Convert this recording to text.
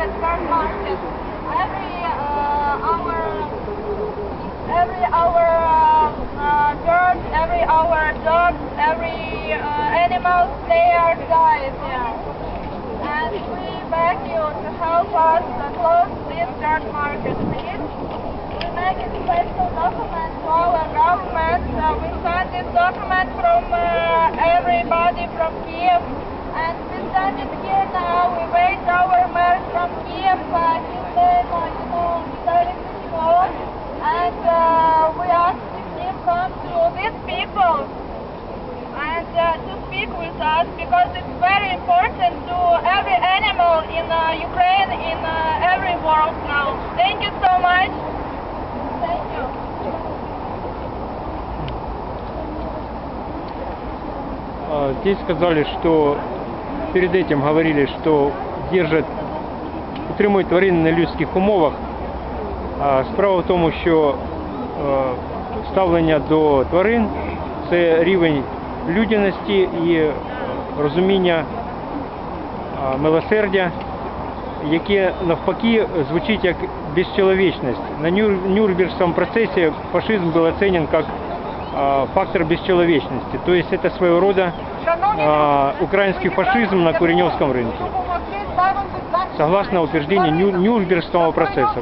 market, farm market. Every uh, hour, every hour uh, uh, birds, every hour dogs, every uh, animals, they are died. Yeah. And we beg you to help us close this dark market, please. We make a special document to our government. Uh, we send this document from uh, everybody from Kiev, and we send it uh, to speak with us because it's very important to every animal in uh, Ukraine, in uh, every world now. Thank you so much. Thank you. А, Здесь сказали, что перед этим говорили, что держать, утримують тварин на людських умовах. А справа в тому, що е, ставлення до тварин це рівень людяності і е, розуміння а, милосердя, яке навпаки звучить як безчеловечність. На Нюр- Нюрнбергском процессе фашизм был оценен как а, фактор бесчеловечности. То есть это своего рода а, украинский фашизм на Куреневском рынке. Согласно утверждению Ню- Нюрнбергского процесса.